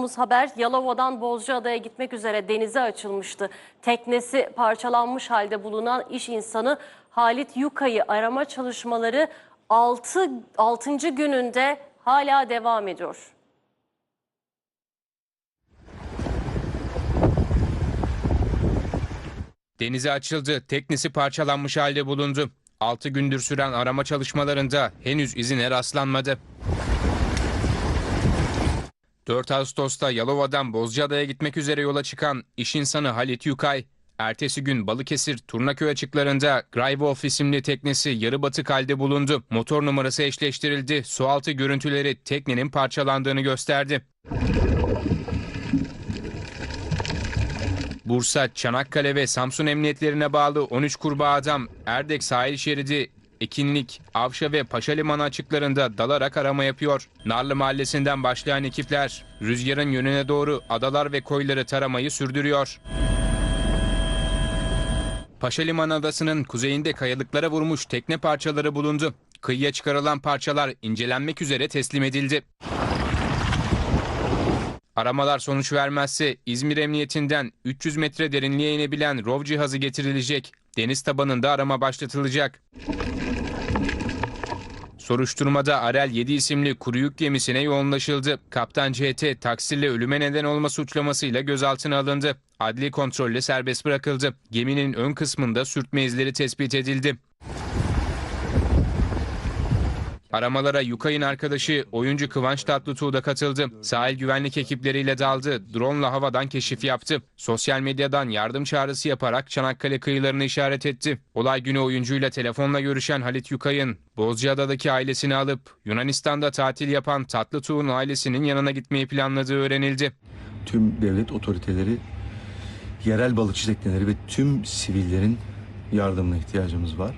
olduğumuz haber Yalova'dan Bozcaada'ya gitmek üzere denize açılmıştı. Teknesi parçalanmış halde bulunan iş insanı Halit Yuka'yı arama çalışmaları 6. 6. gününde hala devam ediyor. Denize açıldı, teknesi parçalanmış halde bulundu. 6 gündür süren arama çalışmalarında henüz izine rastlanmadı. 4 Ağustos'ta Yalova'dan Bozcaada'ya gitmek üzere yola çıkan iş insanı Halit Yukay, ertesi gün Balıkesir Turnaköy açıklarında Greyvolf isimli teknesi yarı batık halde bulundu. Motor numarası eşleştirildi, sualtı görüntüleri teknenin parçalandığını gösterdi. Bursa, Çanakkale ve Samsun emniyetlerine bağlı 13 kurbağa adam Erdek sahil şeridi, Ekinlik, Avşa ve Paşa Limanı açıklarında dalarak arama yapıyor. Narlı Mahallesi'nden başlayan ekipler rüzgarın yönüne doğru adalar ve koyları taramayı sürdürüyor. Paşa Limanı adasının kuzeyinde kayalıklara vurmuş tekne parçaları bulundu. Kıyıya çıkarılan parçalar incelenmek üzere teslim edildi. Aramalar sonuç vermezse İzmir Emniyetinden 300 metre derinliğe inebilen ROV cihazı getirilecek. Deniz tabanında arama başlatılacak. Soruşturmada Arel 7 isimli kuru yük gemisine yoğunlaşıldı. Kaptan CT taksirle ölüme neden olma suçlamasıyla gözaltına alındı. Adli kontrolle serbest bırakıldı. Geminin ön kısmında sürtme izleri tespit edildi. Aramalara Yukay'ın arkadaşı oyuncu Kıvanç Tatlıtuğ da katıldı. Sahil güvenlik ekipleriyle daldı. Drone'la havadan keşif yaptı. Sosyal medyadan yardım çağrısı yaparak Çanakkale kıyılarını işaret etti. Olay günü oyuncuyla telefonla görüşen Halit Yukay'ın Bozcaada'daki ailesini alıp Yunanistan'da tatil yapan Tatlıtuğ'un ailesinin yanına gitmeyi planladığı öğrenildi. tüm devlet otoriteleri, yerel balıkçı tekneleri ve tüm sivillerin yardımına ihtiyacımız var.